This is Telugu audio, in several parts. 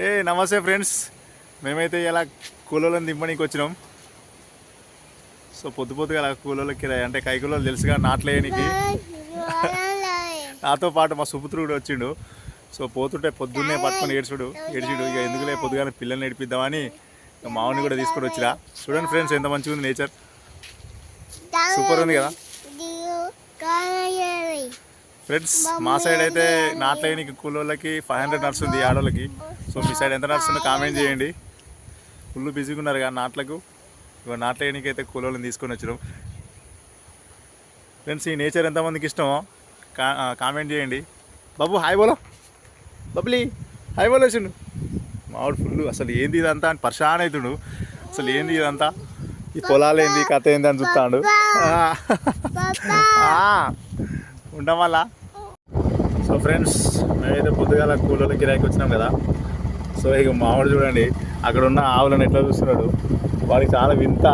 ఏ నమస్తే ఫ్రెండ్స్. మేమైతే ఇలా కూలోళ్ళని దింపడానికి వచ్చినాం. సో పొద్దు పొద్దుగా అలా కూలోళ్ళకి అంటే కైకూలోళ్ళు తెలుసుగా నాట్లేయనికి. నాతో పాటు మా సుపుత్రుడు వచ్చిండు. సో పోతుంటే పొద్దున్నే పట్టుకొని ఏడ్చుడు. ఏడ్చుడు ఇక ఎందుకులే పొద్దుగానే పిల్లల్ని ఏడిపిద్దామని మామని కూడా తీసుకొని వచ్చిరా చూడండి ఫ్రెండ్స్ ఎంత మంచిగా ఉంది నేచర్. సూపర్ ఉంది కదా? ఫ్రెండ్స్ మా సైడ్ అయితే నాట్లేయనికి కూలోళ్ళకి ఫైవ్ హండ్రెడ్ నడుస్తుంది ఆడోళ్ళకి. సో మీ సైడ్ ఎంత నడుస్తుందో కామెంట్ చేయండి. ఫుల్ బిజీగా ఉన్నారు కదా నాట్లకు. ఇక నాట్లేయనికి అయితే కూలోళ్ళని తీసుకొని వచ్చినాం. ఫ్రెండ్స్ ఈ నేచర్ ఎంతమందికి ఇష్టమో కా కామెంట్ చేయండి. బాబు హాయ్ బోలో. బబ్లీ హాయ్ బోలో వచ్చిండు మావాడు ఫుల్ అసలు ఏంది ఇదంతా అని పర్షాన్ అవుతుండు. అసలు ఏంది ఇదంతా? ఈ పొలాలు ఏంది కథ ఏంది అని చూస్తాడు. ఉంటాం వల్ల సో ఫ్రెండ్స్ మేమైతే పొద్దుగాల కూలోళ్ళకి కిరాయికి వచ్చినాం కదా. సో ఇక మామిడి చూడండి అక్కడ ఉన్న ఆవులను ఎట్లా చూస్తున్నాడు? వాడికి చాలా వింత.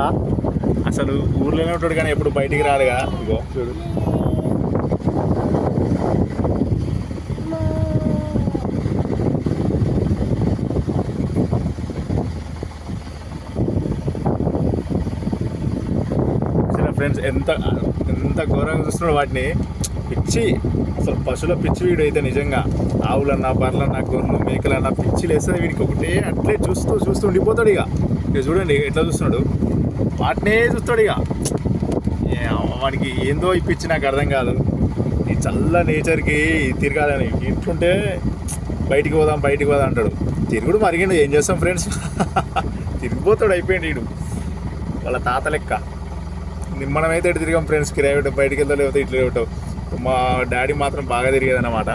అసలు ఊర్లోనే ఉంటాడు కానీ ఎప్పుడు బయటికి రాడుగా? ఇగో చూడు. ఫ్రెండ్స్ ఎంత ఎంత ఘోరంగా చూస్తున్నాడు వాటిని పిచ్చి అసలు పశువుల పిచ్చి వీడు అయితే నిజంగా. ఆవులన్నా బర్రెలన్నా గొర్రెలు మేకలన్నా పిచ్చి లేస్తుంది వీడికి ఒకటే అట్లే చూస్తూ చూస్తూ ఉండిపోతాడు ఇక. ఇక చూడండి ఎట్లా చూస్తున్నాడు? వాటినే చూస్తాడు ఇక. ఏ వాడికి ఏందో ఈ పిచ్చి నాకు అర్థం కాదు. ఈ చల్ల నేచర్కి తిరగాలని. ఇంట్లుంటే బయటికి పోదాం బయటికి పోదాం అంటాడు. తిరుగుడు మరిగిండు ఏం చేస్తాం ఫ్రెండ్స్? తిరిగిపోతాడు అయిపోయింది వీడు వాళ్ళ తాత లెక్క. మనమైతే ఇటు తిరిగాం ఫ్రెండ్స్? కిరాయి పెట్టాం బయటికి వెళ్తా లేకపోతే ఇట్లా పెట్టాం. మా డాడీ మాత్రం బాగా తిరిగేది అనమాట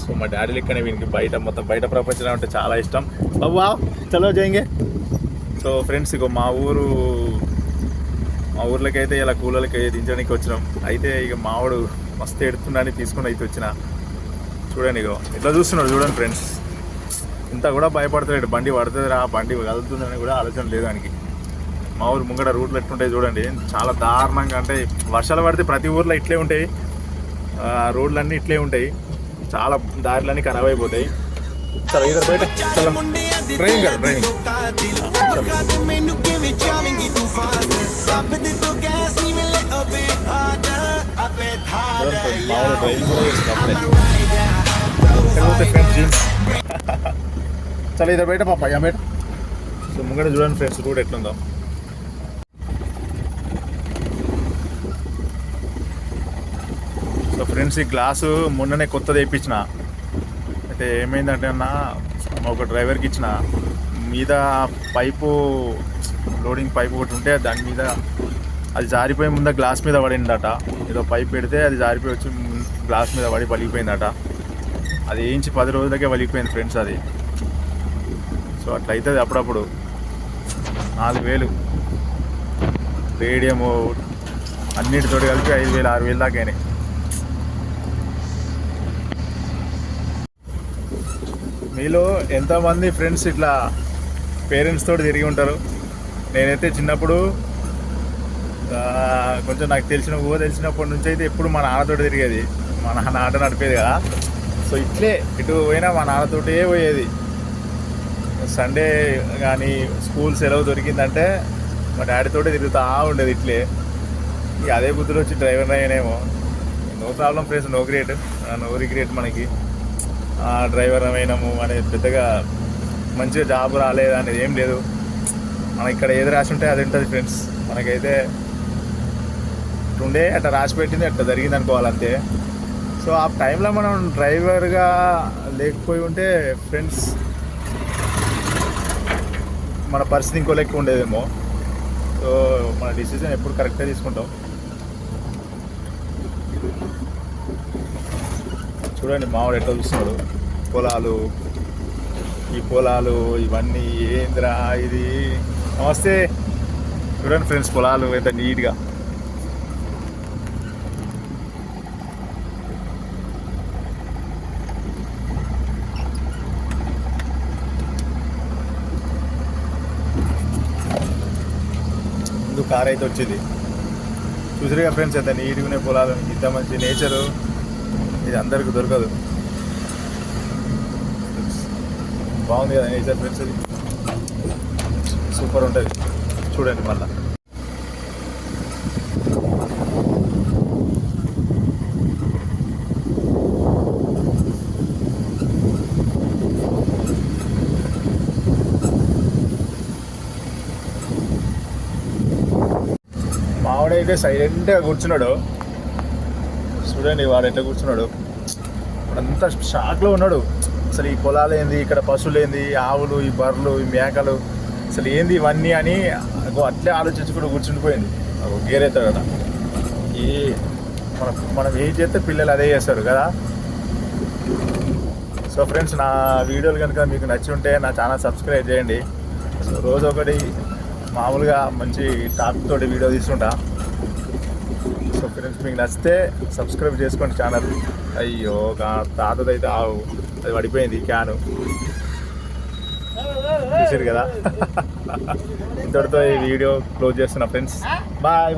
సో మా డాడీ లెక్కనే వీనికి బయట మొత్తం బయట ప్రపంచం అంటే చాలా ఇష్టం. బాబా చలో జయంగే. సో ఫ్రెండ్స్ ఇక మా ఊరు మా ఊర్లోకి అయితే ఇలా కూలలకి దించడానికి వచ్చినాం. అయితే ఇక మావాడు మస్తు ఎడుతుండని తీసుకుని అయితే వచ్చిన. చూడండి ఇగో ఇట్లా చూస్తున్నాడు చూడండి ఫ్రెండ్స్. ఇంత కూడా భయపడతాడు బండి పడుతుంది రా బండి కలుగుతుందని కూడా ఆలోచన లేదు దానికి మా ఊరు ముంగడ రూట్లు ఎట్లుంటాయి చూడండి. చాలా దారుణంగా అంటే వర్షాలు పడితే ప్రతి ఊర్లో ఇట్లే ఉంటాయి. రోడ్లన్నీ ఇట్లే ఉంటాయి. చాలా దారిలన్నీ ఖరాబ్ అయిపోతాయి చాలా ఇద్దరు బయట పాప డ్రైవింగ్ డ్రైవింగ్. ఇద్దరు బయట పాప బయట సో ముంగడ చూడండి ఫ్రెండ్స్ రూట్ ఎట్లుందాం. సో ఫ్రెండ్స్ ఈ గ్లాసు మొన్ననే కొత్తది వేయించిన. అయితే ఏమైందంటే అన్న ఒక డ్రైవర్కి ఇచ్చిన. మీద పైపు లోడింగ్ పైపు ఒకటి ఉంటే దాని మీద అది జారిపోయి ముందు గ్లాస్ మీద పడిందట. ఏదో పైప్ పెడితే అది జారిపోయి వచ్చి గ్లాస్ మీద పడి పలిగిపోయిందట అది వేయించి పది రోజులకే పలిగిపోయింది ఫ్రెండ్స్ అది. సో అట్లా అవుతుంది అప్పుడప్పుడు. నాలుగు వేలు. రేడియము అన్నిటితోటి కలిపి ఐదు వేలు ఆరు వేలు దాకా అయినాయి. మీలో ఎంతమంది ఫ్రెండ్స్ ఇట్లా పేరెంట్స్ తోటి తిరిగి ఉంటారు. నేనైతే చిన్నప్పుడు కొంచెం నాకు తెలిసిన ఊహ తెలిసినప్పటి నుంచి అయితే ఎప్పుడు మా నాన్నతోటి తిరిగేది. మా నాన్న ఆట నడిపేది కదా. సో ఇట్లే ఇటు పోయినా మా నాన్నతోటే పోయేది. సండే కానీ స్కూల్ సెలవు దొరికిందంటే మా డాడీతోటే తిరుగుతూ ఉండేది ఇట్లే. ఇక అదే బుద్ధిలో వచ్చి driver అయ్యానేమో. No problem place no great. No regret మనకి. డ్రైవర్ అయినాము అనేది పెద్దగా మంచిగా జాబ్ రాలేదు అనేది ఏం లేదు. మనకి ఇక్కడ ఏది రాసి ఉంటే అది ఉంటుంది ఫ్రెండ్స్. మనకైతే ఉండే అట్లా రాసి పెట్టింది అట్లా జరిగింది అనుకోవాలంతే. సో ఆ టైంలో మనం డ్రైవర్గా లేకపోయి ఉంటే ఫ్రెండ్స్ మన పరిస్థితి ఇంకో లెక్క ఉండేదేమో. సో మన డిసిజన్ ఎప్పుడు కరెక్ట్గా తీసుకుంటాం. చూడండి మావాడు ఎట్లా చూస్తున్నాడు. పొలాలు ఈ పొలాలు ఇవన్నీ ఏంద్రా ఇది? నమస్తే. చూడండి ఫ్రెండ్స్ పొలాలు ఎంత నీట్గా. ముందు కార్ అయితే వచ్చింది. చూసారుగా ఫ్రెండ్స్ ఎంత నీట్గా ఉన్నాయి పొలాలు. ఇంత మంచి నేచరు. ఇది అందరికి దొరకదు. బాగుంది కదా నేచర్ ఫ్రెండ్స్ ఇది? సూపర్ ఉంటుంది. చూడండి మళ్ళా. మావాడైతే సైలెంట్గా కూర్చున్నాడు. చూడండి వాడు ఎట్లా కూర్చున్నాడు. వాడంతా షాక్లో ఉన్నాడు. అసలు ఈ పొలాలు ఏంది? ఇక్కడ పశువులు ఏంది? ఆవులు ఈ బర్రెలు ఈ మేకలు అసలు ఏంది ఇవన్నీ అని అగో అట్లే ఆలోచించుకుంటూ కూర్చుండిపోయింది అగో గేరెత్తాడట ఈ మన మనం ఏం చేస్తే పిల్లలు అదే చేస్తారు కదా. సో ఫ్రెండ్స్ నా వీడియోలు కనుక మీకు నచ్చి ఉంటే నా ఛానల్ సబ్స్క్రైబ్ చేయండి. సో రోజు ఒకటి మామూలుగా మంచి టాపిక్ తోటి వీడియో తీసుకుంటా. సో ఫ్రెండ్స్ మీకు నచ్చితే సబ్స్క్రైబ్ చేసుకోండి ఛానల్ అయ్యో తాతదైతే ఆవు. అది పడిపోయింది క్యాను చూసారు కదా? ఇంతటితో ఈ వీడియో క్లోజ్ చేస్తున్నా ఫ్రెండ్స్ బాయ్